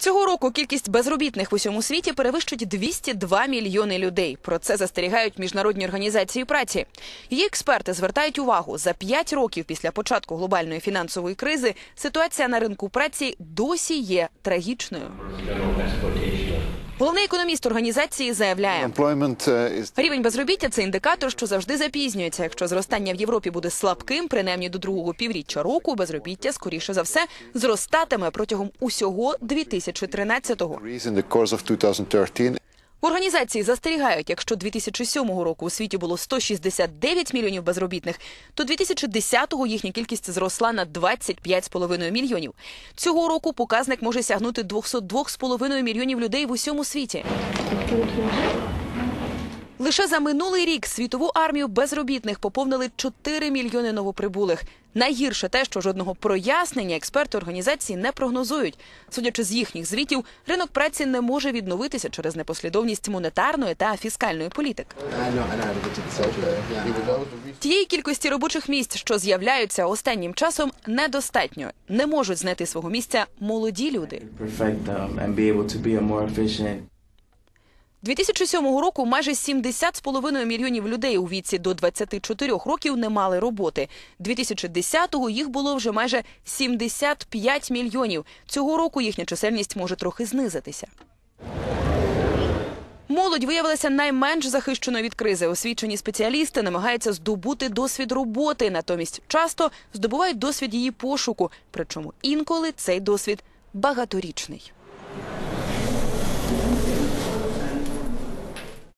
Цього року кількість безробітних в усьому світі перевищить 202 мільйони людей. Про це застерігають міжнародні організації праці. Її експерти звертають увагу за 5 років після початку глобальної фінансової кризи ситуація на ринку праці досі є трагічною. Головний економіст організації заявляє. Uh, Рівень безробіття це індикатор, що завжди запізнюється. Якщо зростання в Європі буде слабким, принаймні до другого півріччя року, безробіття скоріше за все зростатиме протягом усього 2013-го. Increase in the course of 2013. В організації застерігають, якщо 2007 року у світі було 169 мільйонів безробітних, то 2010-го їхня кількість зросла на 25,5 мільйонів. Цього року показник може сягнути 202,5 мільйонів людей в усьому світі. Лише за минулий рік світову армію безробітних поповнили 4 мільйони новоприбулих. Найгірше те, що жодного прояснення експерти організації не прогнозують. Судячи з їхніх звітів, ринок праці не може відновитися через непослідовність монетарної та фіскальної політик. Тієї кількості робочих місць, що з'являються останнім часом, недостатньо. Не можуть знайти свого місця молоді люди. 2007 року майже 70,5 мільйонів людей у віці до 24 років не мали роботи. 2010-го їх було вже майже 75 мільйонів. Цього року їхня чисельність може трохи знизитися. Молодь виявилася найменш захищеною від кризи. Освічені спеціалісти намагаються здобути досвід роботи, натомість часто здобувають досвід її пошуку. Причому інколи цей досвід багаторічний.